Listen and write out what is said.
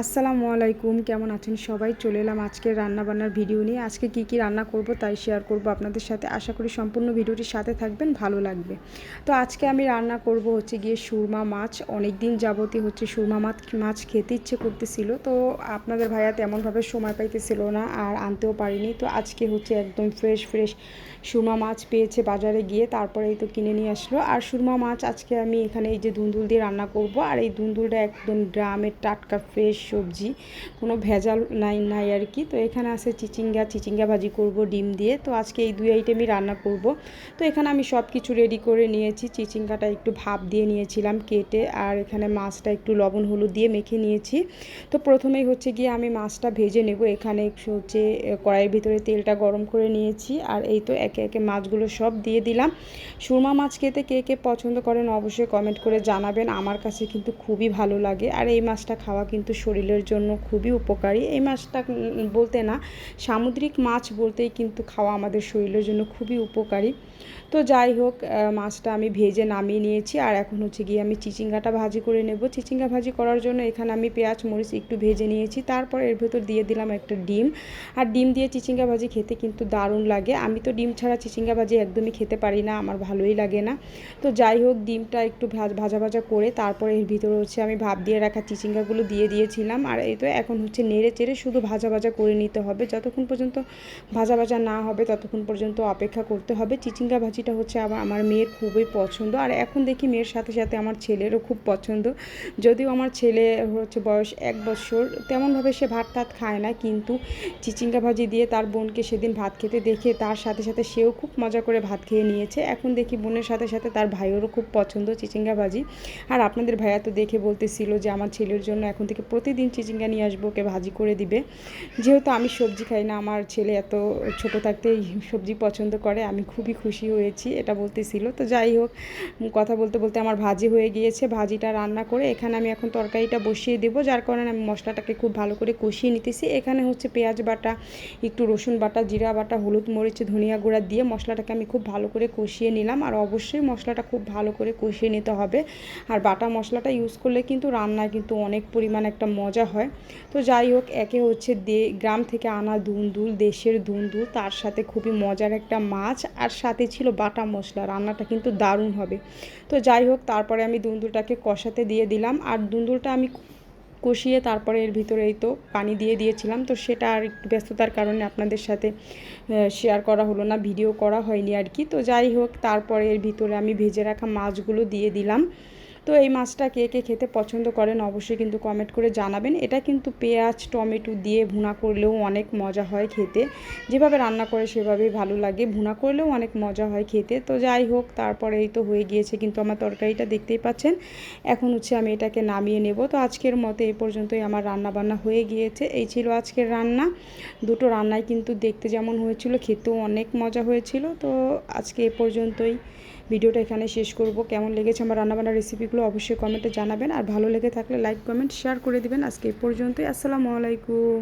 আসসালামু আলাইকুম, কেমন আছেন সবাই? চলে এলাম আজকের রান্না বান্নার ভিডিও নিয়ে। আজকে কি কি রান্না করব তাই শেয়ার করব আপনাদের সাথে। আশা করি সম্পূর্ণ ভিডিওটির সাথে থাকবেন, ভালো লাগবে। তো আজকে আমি রান্না করব হচ্ছে গিয়ে সুরমা মাছ। অনেক দিন যাবতই হচ্ছে সুরমা মাছ মাছ খেতে ইচ্ছে করতেছিল। তো আপনাদের ভাইয়া তেমনভাবে সময় পাইতেছিল না আর আনতেও পারিনি। তো আজকে হচ্ছে একদম ফ্রেশ ফ্রেশ সুরমা মাছ পেয়েছে বাজারে গিয়ে, তারপরেই তো কিনে নিয়ে আসলো। আর সুরমা মাছ আজকে আমি এখানে এই যে দুন্দুল দিয়ে রান্না করব। আর এই দুন্দুলটা একদম গ্রামের টাটকা ফ্রেশ সবজি, কোনো ভেজাল নাই নাই আর কি। তো এখানে আছে চিচিঙ্গা চিচিঙ্গা ভাজি করব, ডিম দিয়ে। তো আজকে এই দুই আইটেমই রান্না করব। তো এখানে আমি সব কিছু রেডি করে নিয়েছি। চিচিঙ্গাটা একটু ভাপ দিয়ে নিয়েছিলাম কেটে, আর এখানে মাছটা একটু লবণ, হলুদ দিয়ে মেখে নিয়েছি। তো প্রথমেই হচ্ছে গিয়ে আমি মাছটা ভেজে নেব। এখানে হচ্ছে কড়াইয়ের ভিতরে তেলটা গরম করে নিয়েছি, আর এই তো একে একে মাছগুলো সব দিয়ে দিলাম। সুরমা মাছ খেতে কে কে পছন্দ করেন অবশ্যই কমেন্ট করে জানাবেন। আমার কাছে কিন্তু খুবই ভালো লাগে, আর এই মাছটা খাওয়া কিন্তু শরীরের জন্য খুবই উপকারী। এই মাছটা বলতে না, সামুদ্রিক মাছ বলতেই কিন্তু খাওয়া আমাদের শরীরের জন্য খুবই উপকারী। তো যাই হোক মাছটা আমি ভেজে নামিয়ে নিয়েছি আর এখন হচ্ছে গিয়ে আমি চিচিঙ্গাটা ভাজি করে নেব। চিচিঙ্গা ভাজি করার জন্য এখানে আমি পেঁয়াজ, মরিচ একটু ভেজে নিয়েছি। তারপর এর ভেতর দিয়ে দিলাম একটা ডিম। আর ডিম দিয়ে চিচিঙ্গা ভাজি খেতে কিন্তু দারুণ লাগে। আমি তো ডিম ছাড়া চিচিঙ্গা ভাজি একদমই খেতে পারি না, আমার ভালোই লাগে না। তো যাই হোক, ডিমটা একটু ভাজা ভাজা করে তারপর এর ভিতরে হচ্ছে আমি ভাব দিয়ে রাখা চিচিঙ্গাগুলো দিয়ে দিয়েছিলাম। আর এই তো এখন হচ্ছে নেড়ে চেড়ে শুধু ভাজা ভাজা করে নিতে হবে। যতক্ষণ পর্যন্ত ভাজা ভাজা না হবে, ততক্ষণ পর্যন্ত অপেক্ষা করতে হবে। চিচিঙ্গা ভাজিটা হচ্ছে আবার আমার মেয়ের খুবই পছন্দ। আর এখন দেখি মেয়ের সাথে সাথে আমার ছেলেরও খুব পছন্দ। যদিও আমার ছেলে হচ্ছে বয়স এক বছর, তেমনভাবে সে ভাত টাত খায় না, কিন্তু চিচিঙ্গা ভাজি দিয়ে তার বোনকে সেদিন ভাত খেতে দেখে তার সাথে সাথে সেও খুব মজা করে ভাত খেয়ে নিয়েছে। এখন দেখি বোনের সাথে সাথে তার ভাইয়েরও খুব পছন্দ চিচিঙ্গা ভাজি। আর আপনাদের ভাইয়া তো দেখে বলতেছিল যে আমার ছেলের জন্য এখন থেকে প্রতিদিন চিচিঙ্গা নিয়ে আসব, ওকে ভাজি করে দিবে। যেহেতু আমি সবজি খাই না, আমার ছেলে এত ছোট থাকতেই সবজি পছন্দ করে, আমি খুবই খুশি হয়েছি, এটা বলতেছিল। তো যাই হোক কথা বলতে বলতে আমার ভাজি হয়ে গিয়েছে, ভাজিটা রান্না করে এখানে আমি এখন তরকারিটা বসিয়ে দেবো, যার কারণে আমি মশলাটাকে খুব ভালো করে কষিয়ে নিতেছি। এখানে হচ্ছে পেঁয়াজ বাটা, একটু রসুন বাটা, জিরা বাটা, হলুদ মরিচ, ধনিয়া গুঁড়া দিয়ে মশলাটাকে আমি খুব ভালো করে কষিয়ে নিলাম। আর অবশ্যই মশলাটা খুব ভালো করে কষিয়ে নিতে হবে। আর বাটা মশলাটা ইউজ করলে কিন্তু রান্নায় কিন্তু অনেক পরিমাণ একটা মজা হয়। তো যাই হোক, একে হচ্ছে দে, গ্রাম থেকে আনা দুন্দুল, দেশের দুন্দুল, তার সাথে খুবই মজার একটা মাছ, আর সাথে ছিল বাটা মশলা, রান্নাটা কিন্তু দারুণ হবে। তো যাই হোক, তারপরে আমি দুন্দুলটাকে কষাতে দিয়ে দিলাম, আর দুন্দুলটা আমি কষিয়ে তারপরে এর ভিতরে এই তো পানি দিয়ে দিয়েছিলাম, তো সেটা আর একটু ব্যস্ততার কারণে আপনাদের সাথে শেয়ার করা হলো না ভিডিও করা হয়নি আর কি। তো যাই হোক, তারপরে এর ভিতরে আমি ভেজে রাখা মাছগুলো দিয়ে দিলাম। তো এই মাছটা কে কে খেতে পছন্দ করেন অবশ্যই কিন্তু কমেন্ট করে জানাবেন। এটা কিন্তু পেঁয়াজ, টমেটো দিয়ে ভুনা করলেও অনেক মজা হয় খেতে। যেভাবে রান্না করে সেভাবেই ভালো লাগে, ভুনা করলেও অনেক মজা হয় খেতে। তো যাই হোক, তারপরে এই তো হয়ে গিয়েছে কিন্তু আমার তরকারিটা দেখতেই পাচ্ছেন। এখন হচ্ছে আমি এটাকে নামিয়ে নেব। তো আজকের মতো এই পর্যন্তই আমার রান্না বান্না হয়ে গিয়েছে। এই ছিল আজকের রান্না। দুটো রান্নায় কিন্তু দেখতে যেমন হয়েছিল, খেতেও অনেক মজা হয়েছিল। তো আজকে এ পর্যন্তই। ভিডিওটা এখানে শেষ করব। কেমন লেগেছে আমার রান্নাবান্নার রেসিপিগুলো অবশ্যই কমেন্টে জানাবেন। আর ভালো লেগে থাকলে লাইক কমেন্ট শেয়ার করে দিবেন। আজকে এই পর্যন্তই। আসসালামু আলাইকুম।